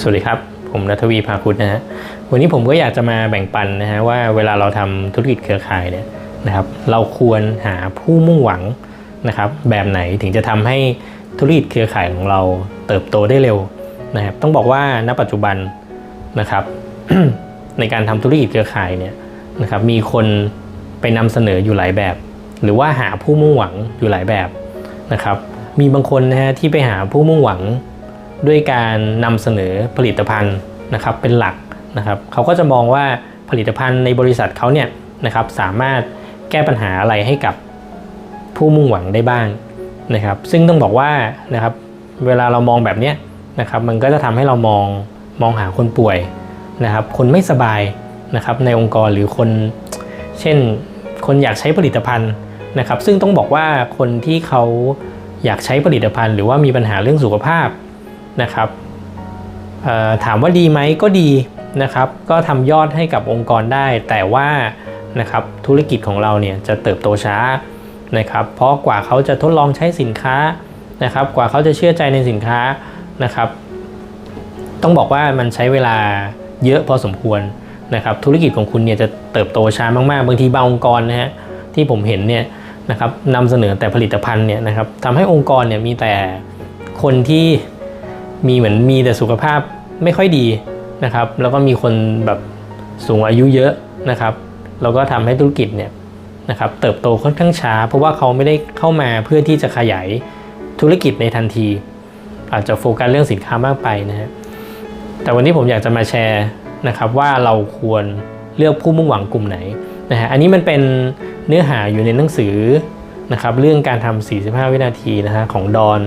สวัสดีครับ ผมนัทวีภาคุตนะฮะวันนี้ผมก็อยากจะมาแบ่งปันนะฮะว่าเวลาเราทำธุรกิจเครือข่ายเนี่ยนะครับ เราควรหาผู้มุ่งหวังนะครับ แบบไหนถึงจะทำให้ธุรกิจเครือข่ายของเราเติบโตได้เร็วนะครับ ต้องบอกว่าณปัจจุบันนะครับ ในการทำธุรกิจเครือข่ายเนี่ยนะครับ มีคนไปนำเสนออยู่หลายแบบ หรือว่าหาผู้มุ่งหวังอยู่หลายแบบนะครับ มีบางคนนะฮะที่ไปหาผู้มุ่งหวัง ด้วยการนำเสนอผลิตภัณฑ์นะครับเป็นหลักนะครับเขาก็จะมองว่าผลิตภัณฑ์ในบริษัทเขาเนี่ยนะครับสามารถแก้ปัญหาอะไรให้กับผู้มุ่งหวังได้บ้างนะครับ ซึ่งต้องบอกว่านะครับเวลาเรามองแบบนี้นะครับมันก็จะทำให้เรามองมองหาคนป่วยนะครับ คนไม่สบายนะครับในองค์กรหรือคน เช่น คนอยากใช้ผลิตภัณฑ์นะครับ ซึ่งต้องบอกว่าคนที่เขาอยากใช้ผลิตภัณฑ์ หรือว่ามีปัญหาเรื่องสุขภาพ นะครับถามว่าดีไหมก็ดีนะครับก็ทำยอดให้กับองค์กรได้ แต่ว่านะครับธุรกิจของเราเนี่ยจะเติบโตช้านะครับเพราะกว่าเขาจะทดลองใช้สินค้านะครับกว่าเขาจะเชื่อใจในสินค้านะครับต้องบอกว่ามันใช้เวลาเยอะพอสมควรนะครับธุรกิจของคุณเนี่ยจะเติบโตช้ามากๆ บางทีบางองค์กรนะฮะที่ผมเห็นเนี่ยนะครับนำเสนอแต่ผลิตภัณฑ์เนี่ยนะครับทำให้องค์กรเนี่ยมีแต่คนที่ มีเหมือนมีแต่สุขภาพไม่ค่อยดีนะครับ แล้วก็มีคนแบบสูงอายุเยอะนะครับ แล้วก็ทำให้ธุรกิจเนี่ยนะครับเติบโตค่อนข้างช้า เพราะว่าเขาไม่ได้เข้ามาเพื่อที่จะขยายธุรกิจในทันที อาจจะโฟกัสเรื่องสินค้ามากไปนะฮะแต่วันนี้ผมอยากจะมาแชร์นะครับว่าเราควรเลือกผู้มุ่งหวังกลุ่มไหนนะฮะอันนี้มันเป็นเนื้อหาอยู่ในหนังสือนะครับเรื่องการทำ45 วินาทีนะฮะของดอน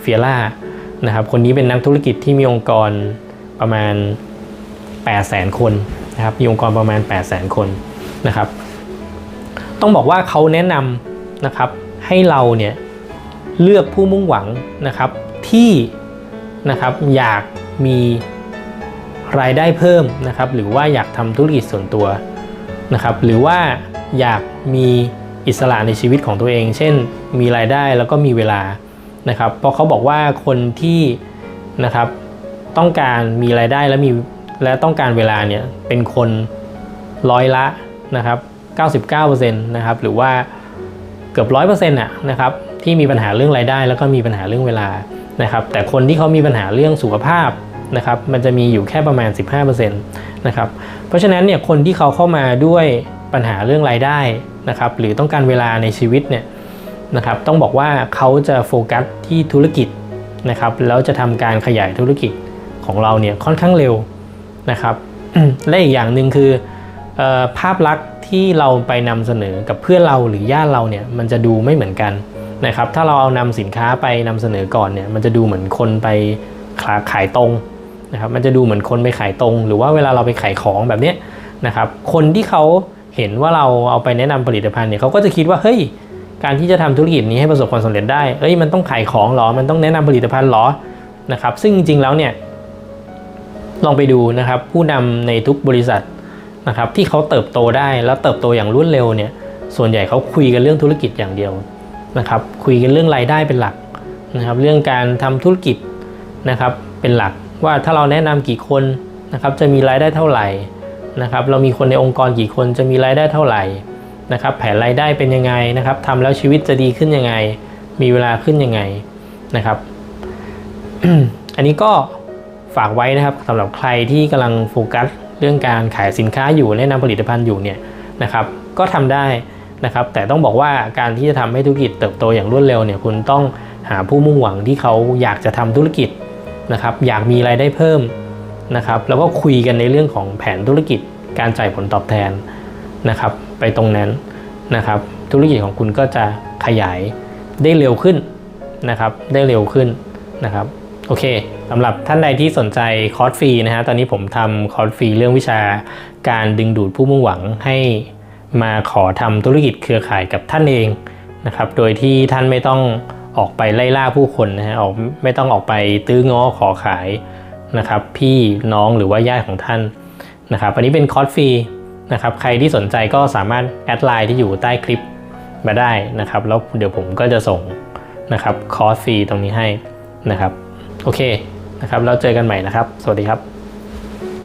เฟียร่า นะครับ คนนี้เป็นนักธุรกิจที่มีองค์กรประมาณ 8 0 0 0 0 0คนนะครับ มีองค์กรประมาณ 8 0 0 0 0 0คนนะครับ ต้องบอกว่าเขาแนะนำนะครับให้เราเนี่ยเลือกผู้มุ่งหวังนะครับที่นะครับอยากมีรายได้เพิ่มนะครับหรือว่าอยากทำธุรกิจส่วนตัวนะครับหรือว่าอยากมีอิสระในชีวิตของตัวเอง เช่น มีรายได้แล้วก็มีเวลา นะครับ เพราะเขาบอกว่าคนที่นะครับต้องการมีรายได้และมีและต้องการเวลาเนี่ยเป็นคนร้อยละนะครับ99%นะครับหรือว่าเกือบร้อยเปอร์เซ็นต์นะครับที่มีปัญหาเรื่องรายได้ แล้วก็มีปัญหาเรื่องเวลานะครับ แต่คนที่เขามีปัญหาเรื่องสุขภาพนะครับมันจะมีอยู่แค่ประมาณ 15%นะครับเพราะฉะนั้นเนี่ยคนที่เขาเข้ามาด้วยปัญหาเรื่องรายได้นะครับหรือต้องการเวลาในชีวิตเนี่ย นะครับต้องบอกว่าเขาจะโฟกัสที่ธุรกิจนะครับแล้วจะทำการขยายธุรกิจของเราเนี่ยค่อนข้างเร็วนะครับและอีกอย่างหนึ่งคืออภาพลักษณ์ที่เราไปนำเสนอกับเพื่อนเราหรือญาติเราเนี่ยมันจะดูไม่เหมือนกันนะครับถ้าเราเอานำสินค้าไปนำเสนอก่อนเนี่ยมันจะดูเหมือนคนไปขายตรงนะครับมันจะดูเหมือนคนไปขายตรง หรือว่าเวลาเราไปขายของแบบนี้นะครับคนที่เขาเห็นว่าเราเอาไปแนะนำผลิตภัณฑ์เนี่ยเขาก็จะคิดว่าเฮ้ย การที่จะทำธุรกิจนี้ให้ประสบความสำเร็จได้ เอ้ยมันต้องขายของหรอ มันต้องแนะนำผลิตภัณฑ์หรอนะครับ ซึ่งจริงๆแล้วเนี่ยลองไปดูนะครับ ผู้นำในทุกบริษัทนะครับที่เขาเติบโตได้แล้วเติบโตอย่างรวดเร็วเนี่ยส่วนใหญ่เขาคุยกันเรื่องธุรกิจอย่างเดียวนะครับ คุยกันเรื่องรายได้เป็นหลักนะครับ เรื่องการทำธุรกิจนะครับเป็นหลักว่าถ้าเราแนะนำกี่คนนะครับจะมีรายได้เท่าไหร่นะครับ เรามีคนในองค์กรกี่คนจะมีรายได้เท่าไหร่ นะครับแผนรายได้เป็นยังไงนะครับทำแล้วชีวิตจะดีขึ้นยังไง มีเวลาขึ้นยังไงนะครับ อันนี้ก็ฝากไว้นะครับสำหรับใครที่กำลังโฟกัสเรื่องการขายสินค้าอยู่แนะนำผลิตภัณฑ์อยู่เนี่ยนะครับ ก็ทำได้นะครับ แต่ต้องบอกว่าการที่จะทำให้ธุรกิจเติบโตอย่างรวดเร็วเนี่ยคุณต้องหาผู้มุ่งหวังที่เขาอยากจะทำธุรกิจนะครับ อยากมีรายได้เพิ่มนะครับ แล้วก็คุยกันในเรื่องของแผนธุรกิจการจ่ายผลตอบแทน นะครับ ไปตรงนั้นนะครับ ธุรกิจของคุณก็จะขยายได้เร็วขึ้นนะครับ ได้เร็วขึ้นนะครับโอเคสำหรับท่านใดที่สนใจคอร์สฟรีนะฮะตอนนี้ผมทำคอร์สฟรีเรื่องวิชาการดึงดูดผู้มุ่งหวังให้มาขอทำธุรกิจเครือข่ายกับท่านเองนะครับ โดยที่ท่านไม่ต้องออกไปไล่ล่าผู้คนนะฮะออกไม่ต้องออกไปตื้อง้อขอขายนะครับ พี่น้องหรือว่าญาติของท่านนะครับ อันนี้เป็นคอร์สฟรี นะครับใครที่สนใจก็สามารถแอดไลน์ที่อยู่ใต้คลิปมาได้นะครับ แล้วเดี๋ยวผมก็จะส่งนะครับคอร์สฟรีตรงนี้ให้นะครับ โอเคนะครับ แล้วเจอกันใหม่นะครับ สวัสดีครับ